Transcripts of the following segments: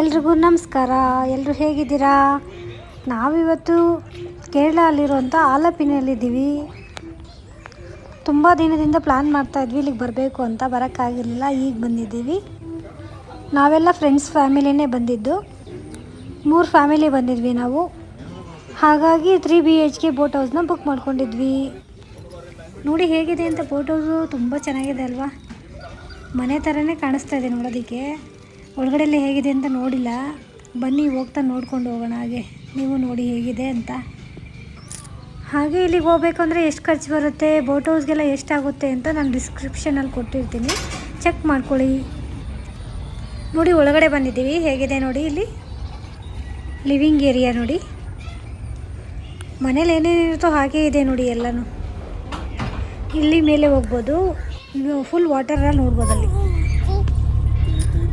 ಎಲ್ರಿಗೂ ನಮಸ್ಕಾರ. ಎಲ್ಲರೂ ಹೇಗಿದ್ದೀರಾ? ನಾವಿವತ್ತು ಕೇರಳ ಅಲ್ಲಿರುವಂಥ ಆಲಪಿನಲ್ಲಿದ್ದೀವಿ ತುಂಬ ದಿನದಿಂದ ಪ್ಲ್ಯಾನ್ ಮಾಡ್ತಾಯಿದ್ವಿ ಇಲ್ಲಿಗೆ ಬರಬೇಕು ಅಂತ. ಬರೋಕ್ಕಾಗಿರಲಿಲ್ಲ, ಈಗ ಬಂದಿದ್ದೀವಿ. ನಾವೆಲ್ಲ ಫ್ರೆಂಡ್ಸ್ ಫ್ಯಾಮಿಲಿನೇ ಬಂದಿದ್ದು. ಮೂರು ಫ್ಯಾಮಿಲಿ ಬಂದಿದ್ವಿ ನಾವು. ಹಾಗಾಗಿ three B H K boat ಹೌಸ್ನ book ಮಾಡ್ಕೊಂಡಿದ್ವಿ. ನೋಡಿ ಹೇಗಿದೆ ಅಂತ ಬೋಟ್ ಹೌಸು, ತುಂಬ ಚೆನ್ನಾಗಿದೆ ಅಲ್ವಾ? ಮನೆ ಥರನೇ ಕಾಣಿಸ್ತಾ ಇದೆ ನೋಡೋದಕ್ಕೆ. ಒಳಗಡೆಯಲ್ಲಿ ಹೇಗಿದೆ ಅಂತ ನೋಡಿಲ್ಲ. ಬನ್ನಿ ಹೋಗ್ತಾ ನೋಡ್ಕೊಂಡು ಹೋಗೋಣ ಹಾಗೆ. ನೀವು ನೋಡಿ ಹೇಗಿದೆ ಅಂತ. ಹಾಗೆ ಇಲ್ಲಿಗೆ ಹೋಗಬೇಕು ಅಂದರೆ ಎಷ್ಟು ಖರ್ಚು ಬರುತ್ತೆ ಬೋಟ್ ಹೌಸ್ಗೆಲ್ಲ ಎಷ್ಟಾಗುತ್ತೆ ಅಂತ ನಾನು ಡಿಸ್ಕ್ರಿಪ್ಷನಲ್ಲಿ ಕೊಟ್ಟಿರ್ತೀನಿ. ಚೆಕ್ ಮಾಡ್ಕೊಳ್ಳಿ. ನೋಡಿ ಒಳಗಡೆ ಬಂದಿದ್ದೀವಿ. ಹೇಗಿದೆ ನೋಡಿ ಇಲ್ಲಿ? ಲಿವಿಂಗ್ ಏರಿಯಾ ನೋಡಿ. ಮನೇಲಿ ಏನೇನಿರುತ್ತೋ ಹಾಗೇ ಇದೆ ನೋಡಿ ಎಲ್ಲನೂ. ಇಲ್ಲಿ ಮೇಲೆ ಹೋಗ್ಬೋದು. ಫುಲ್ ವಾಟರ್ ನೋಡ್ಬೋದು ಅಲ್ಲಿ.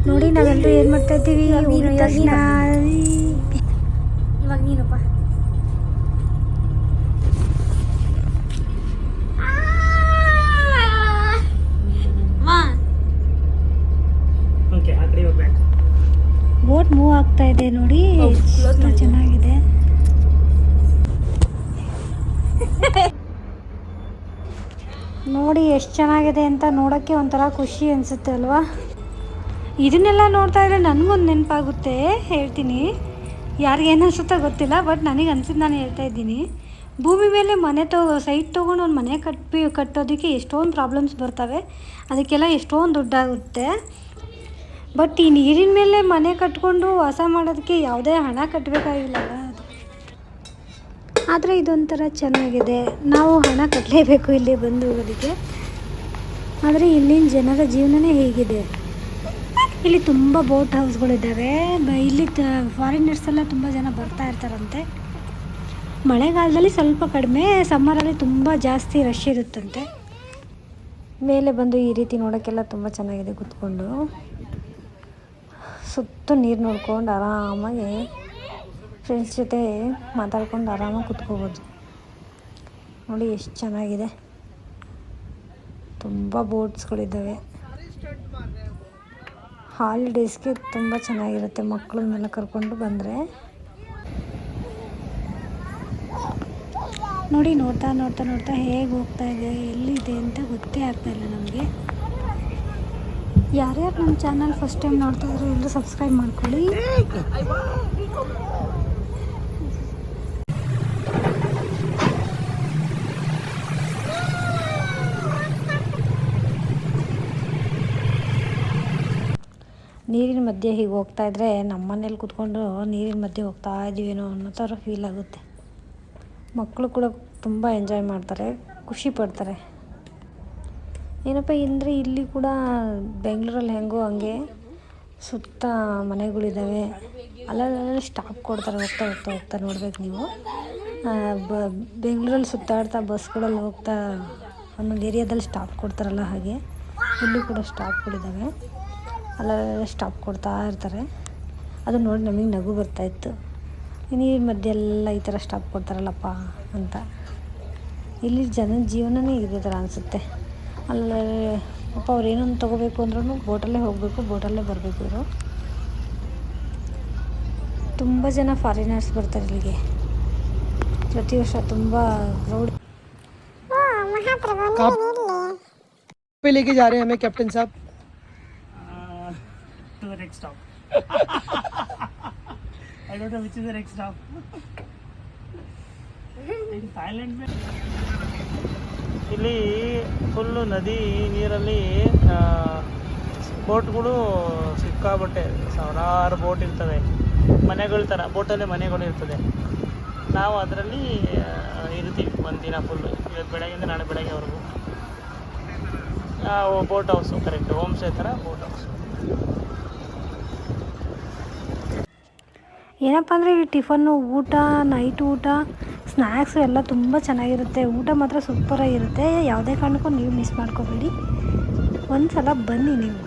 ನೋಡಿ ನಾವೆಲ್ಲರೂ ಏನು ಮಾಡ್ತಾ ಇದ್ದೀವಿ? ತಕ್ಷಣ ಇವಾಗ ನೀನಪ್ಪ ಬೋಟ್ ಮೂವ್ ಆಗ್ತಾ ಇದೆ ನೋಡಿ. ಚೆನ್ನಾಗಿದೆ. ನೋಡಿ ಎಷ್ಟು ಚೆನ್ನಾಗಿದೆ ಅಂತ ನೋಡೋಕ್ಕೆ ಒಂಥರ ಖುಷಿ ಅನಿಸುತ್ತೆ ಅಲ್ವಾ? ಇದನ್ನೆಲ್ಲ ನೋಡ್ತಾ ಇದ್ರೆ ನನಗೊಂದು ನೆನಪಾಗುತ್ತೆ. ಹೇಳ್ತೀನಿ. ಯಾರಿಗೇನು ಏನು ಅನ್ಸುತ್ತೋ ಗೊತ್ತಿಲ್ಲ, ಬಟ್ ನನಗೆ ಅನ್ಸಿದ್ದು ನಾನು ಹೇಳ್ತಾ ಇದ್ದೀನಿ. ಭೂಮಿ ಮೇಲೆ ಮನೆ ತೊ ಸೈಟ್ ತೊಗೊಂಡು ಒಂದು ಮನೆ ಕಟ್ಟಿ ಕಟ್ಟೋದಕ್ಕೆ ಎಷ್ಟೊಂದು ಪ್ರಾಬ್ಲಮ್ಸ್ ಬರ್ತವೆ. ಅದಕ್ಕೆಲ್ಲ ಎಷ್ಟೊಂದು ದುಡ್ಡಾಗುತ್ತೆ. ಬಟ್ ಈ ನೀರಿನ ಮೇಲೆ ಮನೆ ಕಟ್ಕೊಂಡು ವಾಸ ಮಾಡೋದಕ್ಕೆ ಯಾವುದೇ ಹಣ ಕಟ್ಟಬೇಕಾಗಿಲ್ಲ ಅದು. ಆದರೆ ಇದೊಂಥರ ಚೆನ್ನಾಗಿದೆ. ನಾವು ಹಣ ಕಟ್ಟಲೇಬೇಕು ಇಲ್ಲಿ ಬಂದು ಹೋಗೋದಕ್ಕೆ ಆದರೆ ಇಲ್ಲಿನ ಜನರ ಜೀವನನೇ ಹೀಗಿದೆ. ಇಲ್ಲಿ ತುಂಬ ಬೋಟ್ ಹೌಸ್ಗಳಿದ್ದಾವೆ ಇಲ್ಲಿ ಫಾರಿನರ್ಸ್ ಎಲ್ಲ ತುಂಬ ಜನ ಬರ್ತಾ ಇರ್ತಾರಂತೆ. ಮಳೆಗಾಲದಲ್ಲಿ ಸ್ವಲ್ಪ ಕಡಿಮೆ ಸಮ್ಮರಲ್ಲಿ ತುಂಬ ಜಾಸ್ತಿ ರಶ್ ಇರುತ್ತಂತೆ. ಮೇಲೆ ಬಂದು ಈ ರೀತಿ ನೋಡೋಕ್ಕೆಲ್ಲ ತುಂಬ ಚೆನ್ನಾಗಿದೆ ಕೂತ್ಕೊಂಡು. ಸುತ್ತ ನೀರು ನೋಡ್ಕೊಂಡು ಆರಾಮಾಗಿ ಫ್ರೆಂಡ್ಸ್ ಜೊತೆ ಮಾತಾಡ್ಕೊಂಡು ಆರಾಮಾಗಿ ಕುತ್ಕೋಬೋದು. ನೋಡಿ, ಎಷ್ಟು ಚೆನ್ನಾಗಿದೆ. ತುಂಬ ಬೋಟ್ಸ್ಗಳಿದ್ದಾವೆ ಹಾಲಿಡೇಸ್ಗೆ ತುಂಬ ಚೆನ್ನಾಗಿರುತ್ತೆ. ಮಕ್ಕಳನ್ನೆಲ್ಲ ಕರ್ಕೊಂಡು ಬಂದರೆ. ನೋಡಿ ನೋಡ್ತಾ ನೋಡ್ತಾ ನೋಡ್ತಾ ಹೇಗೆ ಹೋಗ್ತಾ ಇದೆ, ಎಲ್ಲಿದೆ ಅಂತ ಗೊತ್ತೇ ಆಗ್ತಾ ಇಲ್ಲ ನಮಗೆ. ಯಾರ್ಯಾರು ನಮ್ಮ ಚಾನಲ್ ಫಸ್ಟ್ ಟೈಮ್ ನೋಡ್ತಾ ಇದ್ರೆ ಎಲ್ಲರೂ ಸಬ್ಸ್ಕ್ರೈಬ್ ಮಾಡ್ಕೊಳ್ಳಿ. ನೀರಿನ ಮಧ್ಯೆ ಹೀಗೆ ಹೋಗ್ತಾ ಇದ್ರೆ ನಮ್ಮ ಮನೇಲಿ ಕೂತ್ಕೊಂಡು ನೀರಿನ ಮಧ್ಯೆ ಹೋಗ್ತಾ ಇದ್ದೀವೇನೋ ಅನ್ನೋ ಥರ ಫೀಲ್ ಆಗುತ್ತೆ. ಮಕ್ಕಳು ಕೂಡ ತುಂಬ ಎಂಜಾಯ್ ಮಾಡ್ತಾರೆ, ಖುಷಿ ಪಡ್ತಾರೆ. ಏನಪ್ಪ ಅಂದರೆ ಇಲ್ಲಿ ಕೂಡ ಬೆಂಗಳೂರಲ್ಲಿ ಹೆಂಗೋ ಹಂಗೆ ಸುತ್ತ ಮನೆಗಳಿದ್ದಾವೆ ಅಲ್ಲಲ್ಲಿ ಸ್ಟಾಪ್ ಕೊಡ್ತಾರೆ, ಹೋಗ್ತಾ ಹೋಗ್ತಾ ಹೋಗ್ತಾ ನೋಡ್ಬೇಕು ನೀವು. ಬ ಬೆಂಗಳೂರಲ್ಲಿ ಸುತ್ತಾಡ್ತಾ ಬಸ್ಗಳಲ್ಲಿ ಹೋಗ್ತಾ ಒಂದೊಂದು ಏರಿಯಾದಲ್ಲಿ ಸ್ಟಾಪ್ ಕೊಡ್ತಾರಲ್ಲ ಹಾಗೆ, ಇಲ್ಲೂ ಕೂಡ ಸ್ಟಾಪ್ಗಳಿದ್ದಾವೆ ಅಲ್ಲಲ್ಲಿ ಸ್ಟಾಪ್ ಕೊಡ್ತಾ ಇರ್ತಾರೆ ಅದು ನೋಡಿ ನಮಗೆ ನಗು ಬರ್ತಾಯಿತ್ತು ನೀರಿನ ಮಧ್ಯೆ ಎಲ್ಲ ಈ ಥರ ಸ್ಟಾಪ್ ಕೊಡ್ತಾರಲ್ಲಪ್ಪ ಅಂತ ಇಲ್ಲಿ ಜನದ ಜೀವನನೇ ಇದೇ ಥರ ಅನಿಸುತ್ತೆ ಅಲ್ಲೇ ಪಾಪ ಅವ್ರು ಏನೊಂದು ತೊಗೋಬೇಕು ಅಂದ್ರೂ ಬೋಟಲ್ಲೇ ಹೋಗಬೇಕು ಬೋಟಲ್ಲೇ ಬರಬೇಕು ಇವರು ತುಂಬ ಜನ ಫಾರಿನರ್ಸ್ ಬರ್ತಾರೆ ಇಲ್ಲಿಗೆ ಪ್ರತಿ ವರ್ಷ ತುಂಬ ಕ್ರೌಡ್ पे लेके जा रहे हैं हमें कैप्टन साहब to the next stop. I don't know which is the next stop. In Thailand ಇಲ್ಲಿ ಫುಲ್ಲು ನದಿ, ನೀರಲ್ಲಿ ಬೋಟ್ಗಳು ಸಿಕ್ಕಾಬಟ್ಟೆ ಸಾವಿರಾರು ಬೋಟ್ ಇರ್ತವೆ. ಮನೆಗಳ ಥರ ಬೋಟಲ್ಲೇ ಮನೆಗಳು ಇರ್ತದೆ. ನಾವು ಅದರಲ್ಲಿ ಇರ್ತೀವಿ ಒಂದಿನ ದಿನ ಫುಲ್ಲು ಇವತ್ತು ಬೆಳಗ್ಗೆಯಿಂದ ನಾಳೆ ಬೆಳಗ್ಗೆವರೆಗೂ. Boat house correct home stay ಥರ ಬೋಟ್ ಹೌಸು. ಏನಪ್ಪ ಅಂದರೆ ಈ ಟಿಫನ್ನು ಊಟ, ನೈಟ್ ಊಟ ಸ್ನ್ಯಾಕ್ಸು ಎಲ್ಲ ತುಂಬ ಚೆನ್ನಾಗಿರುತ್ತೆ. ಊಟ ಮಾತ್ರ ಸೂಪರಾಗಿರುತ್ತೆ ಯಾವುದೇ ಕಾರಣಕ್ಕೂ ನೀವು ಮಿಸ್ ಮಾಡ್ಕೋಬೇಡಿ. ಒಂದು ಸಲ ಬನ್ನಿ ನೀವು.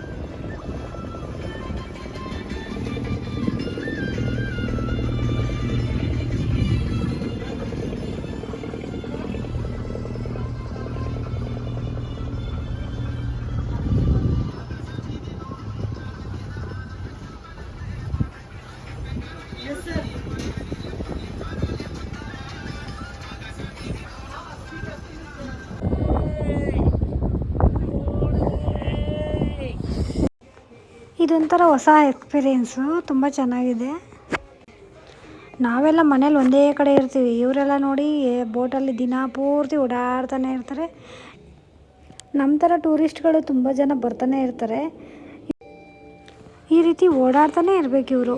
ಇದೊಂಥರ ಹೊಸ ಎಕ್ಸ್ಪೀರಿಯೆನ್ಸು ತುಂಬ ಚೆನ್ನಾಗಿದೆ. ನಾವೆಲ್ಲ ಮನೇಲಿ ಒಂದೇ ಕಡೆ ಇರ್ತೀವಿ. ಇವರೆಲ್ಲ ನೋಡಿ ಬೋಟಲ್ಲಿ ದಿನ ಪೂರ್ತಿ ಓಡಾಡ್ತಾನೆ ಇರ್ತಾರೆ. ನಮ್ಮ ಥರ ಟೂರಿಸ್ಟ್ಗಳು ತುಂಬ ಜನ ಬರ್ತಾನೆ ಇರ್ತಾರೆ. ಈ ರೀತಿ ಓಡಾಡ್ತಾನೆ ಇರಬೇಕು ಇವರು.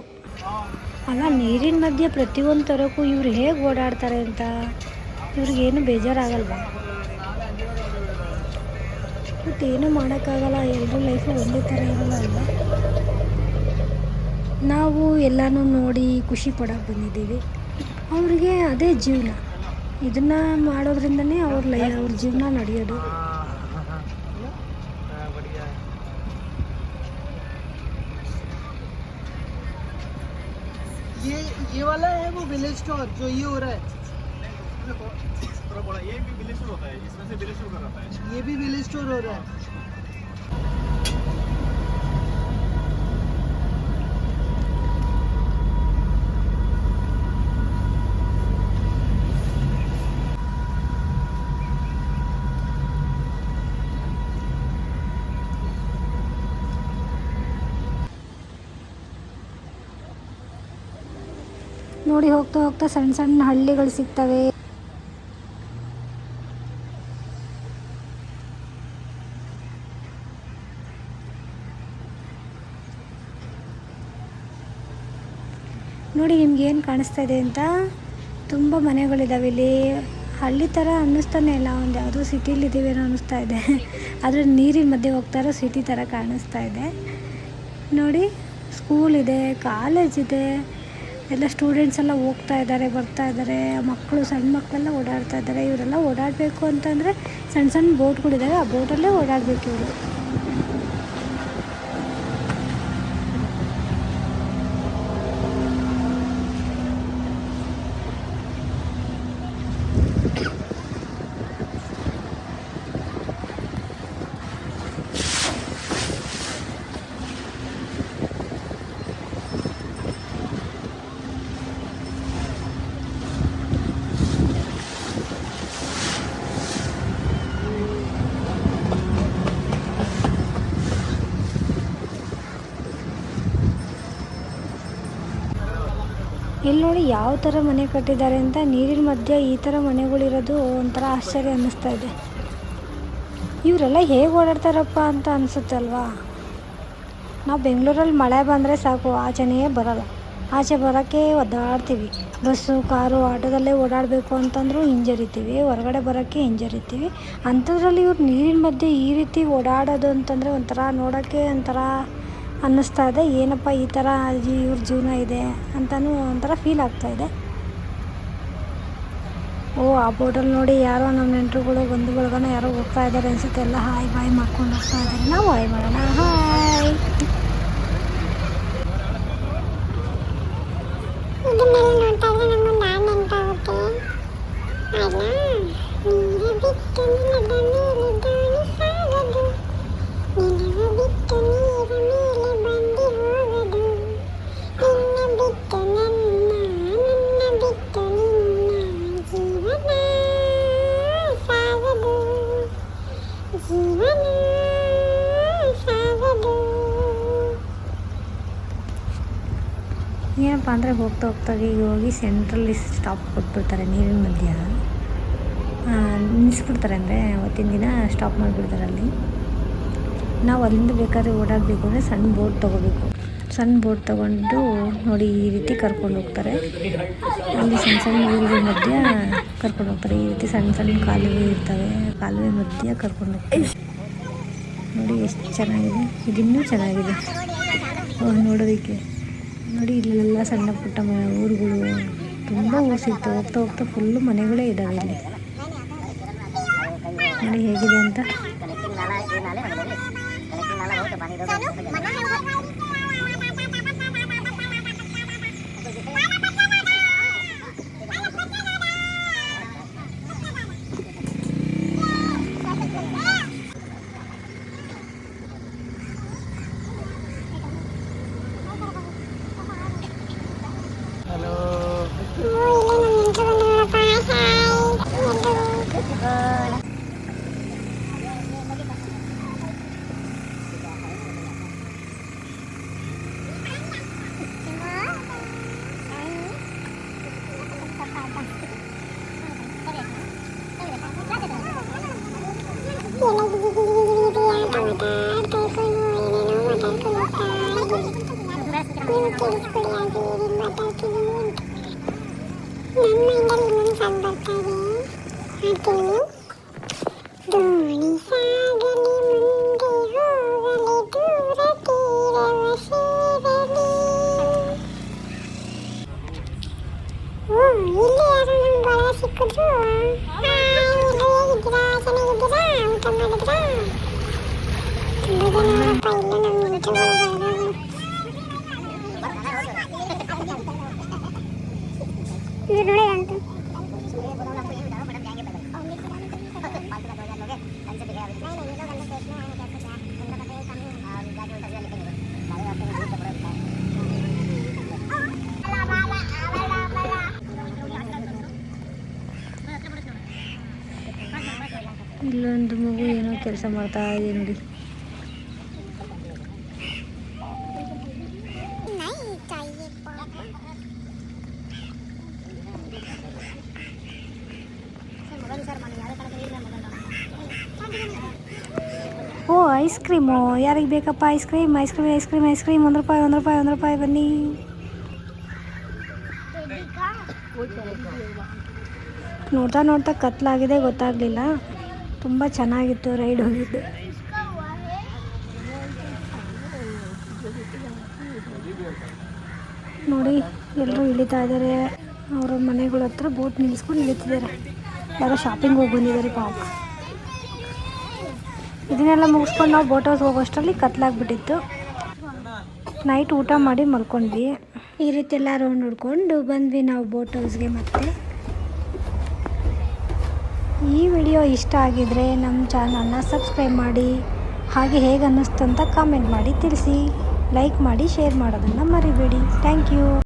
ಅಲ್ಲ, ನೀರಿನ ಮಧ್ಯೆ ಪ್ರತಿಯೊಂದು ಥರಕ್ಕೂ ಇವ್ರು ಹೇಗೆ ಓಡಾಡ್ತಾರೆ ಅಂತ? ಇವ್ರಿಗೇನು ಬೇಜಾರಾಗಲ್ವಾ? ಮತ್ತೇನು ಮಾಡೋಕ್ಕಾಗಲ್ಲ ಎಲ್ಲರೂ ಲೈಫು ಒಂದೇ ಥರ ಇರಲ್ಲ ಅಲ್ವಾ ನಾವು ಎಲ್ಲನೂ ನೋಡಿ ಖುಷಿ ಪಡೋಕೆ ಬಂದಿದ್ದೀವಿ ಅವ್ರಿಗೆ ಅದೇ ಜೀವನ ಇದನ್ನು ಮಾಡೋದ್ರಿಂದನೇ ಅವ್ರ ಲೈ ಅವ್ರ ಜೀವನ ನಡೆಯೋದು हाँ, बढ़िया है ये ये वाला है वो विलेज स्टोर जो ये हो रहा है थोड़ा बड़ा ये भी विलेज होता है इसमें से विलेज का रहता है ये भी विलेज स्टोर हो रहा है ನೋಡಿ ಹೋಗ್ತಾ ಹೋಗ್ತಾ ಸಣ್ಣ ಸಣ್ಣ ಹಳ್ಳಿಗಳು ಸಿಗ್ತವೆ ಕಾಣಿಸ್ತಾ ಇದೆ ಅಂತ ತುಂಬ ಮನೆಗಳಿದ್ದಾವೆ ಇಲ್ಲಿ ಹಳ್ಳಿ ಥರ ಅನ್ನಿಸ್ತಾನೆ ಇಲ್ಲ. ಒಂದು ಯಾವುದೋ ಸಿಟಿಲಿದ್ದೀವಿ ಏನೋ ಅನ್ನಿಸ್ತಾ ಇದೆ. ಆದರೆ ನೀರಿನ ಮಧ್ಯೆ ಹೋಗ್ತಾ ಇರೋ ಸಿಟಿ ಥರ ಕಾಣಿಸ್ತಾ ಇದೆ. ನೋಡಿ ಸ್ಕೂಲ್ ಇದೆ ಕಾಲೇಜ್ ಇದೆ. ಎಲ್ಲ ಸ್ಟೂಡೆಂಟ್ಸ್ ಎಲ್ಲ ಹೋಗ್ತಾ ಇದ್ದಾರೆ ಬರ್ತಾ ಇದ್ದಾರೆ ಮಕ್ಕಳು ಸಣ್ಣ ಮಕ್ಕಳೆಲ್ಲ ಓಡಾಡ್ತಾ ಇದ್ದಾರೆ ಇವರೆಲ್ಲ ಓಡಾಡಬೇಕು ಅಂತಂದರೆ ಸಣ್ಣ ಸಣ್ಣ ಬೋಟ್ಗಳಿದ್ದಾವೆ ಆ ಬೋಟಲ್ಲೇ ಓಡಾಡಬೇಕು ಇವರು. ಇಲ್ಲಿ ನೋಡಿ ಯಾವ ಥರ ಮನೆ ಕಟ್ಟಿದ್ದಾರೆ ಅಂತ ನೀರಿನ ಮಧ್ಯೆ ಈ ಥರ ಮನೆಗಳಿರೋದು ಒಂಥರ ಆಶ್ಚರ್ಯ ಅನ್ನಿಸ್ತಾ ಇದೆ. ಇವರೆಲ್ಲ ಹೇಗೆ ಓಡಾಡ್ತಾರಪ್ಪ ಅಂತ ಅನಿಸುತ್ತಲ್ವಾ ನಾವು ಬೆಂಗಳೂರಲ್ಲಿ ಮಳೆ ಬಂದರೆ ಸಾಕು, ಆಚೆನೇ ಬರಲ್ಲ. ಆಚೆ ಬರೋಕ್ಕೆ ಒದ್ದಾಡ್ತೀವಿ. ಬಸ್ಸು, ಕಾರು ಆಟೋದಲ್ಲೇ ಓಡಾಡಬೇಕು ಅಂತಂದರೂ ಹಿಂಜರಿತೀವಿ, ಹೊರಗಡೆ ಬರೋಕ್ಕೆ ಹಿಂಜರಿತೀವಿ. ಅಂಥದ್ರಲ್ಲಿ ಇವ್ರು ನೀರಿನ ಮಧ್ಯೆ ಈ ರೀತಿ ಓಡಾಡೋದು ಅಂತಂದರೆ ಒಂಥರ ನೋಡೋಕ್ಕೆ ಒಂಥರ ಅನ್ನಿಸ್ತಾ ಇದೆ ಏನಪ್ಪ ಈ ಥರ ಇವ್ರ ಜೀವನ ಇದೆ ಅಂತಲೂ ಒಂಥರ ಫೀಲ್ ಆಗ್ತಾ ಇದೆ ಓ, ಆ ಬೋಟಲ್ಲಿ ನೋಡಿ ಯಾರೋ ನಮ್ಮ ನೆಂಟರುಗಳು ಬಂಧು ಬಳಗನ ಯಾರೋ ಹೋಗ್ತಾ ಇದ್ದಾರೆ ಅನ್ಸುತ್ತೆ. ಎಲ್ಲ ಹಾಯ್, ಬಾಯ್ ಮಾಡ್ಕೊಂಡು ಹೋಗ್ತಾ ಇದ್ದಾರೆ. ನಾವು ಹಾಯ್ ಮಾಡೋಣ. ಹಾಯ್. ನೋಡ್ತಾ ಇದ್ರೆ ಏನಪ್ಪ ಅಂದರೆ ಹೋಗ್ತಾ ಹೋಗ್ತಾ ಈಗ ಹೋಗಿ ಸೆಂಟ್ರಲ್ಲಿ ಸ್ಟಾಪ್ ಕೊಟ್ಬಿಡ್ತಾರೆ ನೀರಿನ ಮಧ್ಯ. ನಿಲ್ಲಿಸ್ಬಿಡ್ತಾರೆ ಅಂದರೆ ಅವತ್ತಿನ ದಿನ ಸ್ಟಾಪ್ ಮಾಡಿಬಿಡ್ತಾರೆ ಅಲ್ಲಿ. ನಾವು ಅಲ್ಲಿಂದ ಬೇಕಾದ್ರೆ ಓಡಾಡಬೇಕು ಅಂದರೆ ಸಣ್ಣ ಬೋಟ್ ತೊಗೋಬೇಕು. ಸಣ್ಣ ಬೋಟ್ ತೊಗೊಂಡು ನೋಡಿ ಈ ರೀತಿ ಕರ್ಕೊಂಡು ಹೋಗ್ತಾರೆ. ಅಲ್ಲಿ ಸಣ್ಣ ಸಣ್ಣ ಊರುಗಳ ಮಧ್ಯ ಕರ್ಕೊಂಡು ಹೋಗ್ತಾರೆ. ಈ ರೀತಿ ಸಣ್ಣ ಸಣ್ಣ ಕಾಲುವೆ ಇರ್ತವೆ. ಕಾಲುವೆ ಮಧ್ಯ ಕರ್ಕೊಂಡು ಹೋಗ್ತಾರೆ. ನೋಡಿ ಎಷ್ಟು ಚೆನ್ನಾಗಿದೆ. ಇದಿನ್ನೂ ಚೆನ್ನಾಗಿದೆ. ನೋಡೋದಕ್ಕೆ. ನೋಡಿ ಇಲ್ಲೆಲ್ಲ ಸಣ್ಣ ಪುಟ್ಟ ಊರುಗಳು ತುಂಬ ಊರು ಸಿಗ್ತವೆ ಹೋಗ್ತಾ ಹೋಗ್ತಾ ಫುಲ್ಲು ಮನೆಗಳೇ ಇದ್ದಾವೆ ಇಲ್ಲಿ. ನೋಡಿ, ಹೇಗಿದೆ ಅಂತ? ನನ್ನ ಮೈಂಡಲ್ಲಿ ಇನ್ನೊಂದು ಸಾಂಗ್ ಬರ್ತಾ ಇದೆ ಹಾಡ್ತೀನಿ ದೋಣಿ ಸಾಗಲಿ ಮುಂದೆ ಹೋಗಲಿ ದೂರ ತೀರವ ಸೇರಲಿ ಓ ಇಲ್ಲಿ ಯಾರು ನಮ್ಮ ಬಳಗ ಸಿಕ್ಕಿದ್ರು ಹಾಯ್ ಎಲ್ರು ಹೇಗಿದ್ದೀರಾ ಚೆನ್ನಾಗಿದ್ದೀರಾ ಊಟ ಮಾಡಿದ್ರಾ ತುಂಬ ಜನ ಅವರಪ್ಪ ಇಲ್ಲ ನಮ್ಮ ಇಂಟರ್ವ್ಯೂ ಇದು ಇಲ್ಲೊಂದು ಮಗು ಏನೋ ಕೆಲಸ ಮಾಡ್ತಾ ಇದೆ ನೋಡಿ. ಓ, ಐಸ್ ಕ್ರೀಮು. ಯಾರಿಗೆ ಬೇಕಪ್ಪ ice cream? Ice cream ice cream ice cream. ಒಂದು ರೂಪಾಯಿ ಒಂದು ರೂಪಾಯಿ ಒಂದು ರೂಪಾಯಿ ಬನ್ನಿ. ನೋಡ್ತಾ ನೋಡ್ತಾ ಕತ್ಲಾಗಿದೆ, ಗೊತ್ತಾಗಲಿಲ್ಲ. ತುಂಬ ಚೆನ್ನಾಗಿತ್ತು ರೈಡ್ ಹೋಗಿದ್ದು. ನೋಡಿ ಎಲ್ಲರೂ ಇಳಿತಾ ಇದ್ದಾರೆ ಅವ್ರ ಮನೆಗಳ ಹತ್ರ ಬೋಟ್ ನಿಲ್ಲಿಸ್ಕೊಂಡು ಇಳಿತಿದ್ದಾರೆ ಯಾರೋ ಶಾಪಿಂಗ್ ಹೋಗಿ ಬಂದಿದ್ದಾರೆ ಪಾಪ. ಇದನ್ನೆಲ್ಲ ಮುಗಿಸ್ಕೊಂಡು ನಾವು ಬೋಟ್ ಹೌಸ್ ಹೋಗೋಷ್ಟರಲ್ಲಿ ಕತ್ಲಾಗ್ಬಿಟ್ಟಿತ್ತು. ನೈಟ್ ಊಟ ಮಾಡಿ ಮಲ್ಕೊಂಡ್ವಿ. ಈ ರೀತಿ ಎಲ್ಲ ರೌಂಡ್ ಹೊಡ್ಕೊಂಡು ಬಂದ್ವಿ ನಾವು ಬೋಟ್ ಹೌಸ್ಗೆ ಮತ್ತೆ. ಈ ವಿಡಿಯೋ ಇಷ್ಟ ಆಗಿದ್ರೆ ನಮ್ಮ ಚಾನಲ್ನ ಸಬ್ಸ್ಕ್ರೈಬ್ ಮಾಡಿ, ಹಾಗೆ ಹೇಗೆ ಅನ್ನಿಸ್ತು ಅಂತ ಕಾಮೆಂಟ್ ಮಾಡಿ ತಿಳಿಸಿ. ಲೈಕ್ ಮಾಡಿ ಶೇರ್ ಮಾಡೋದನ್ನು ಮರಿಬೇಡಿ. Thank you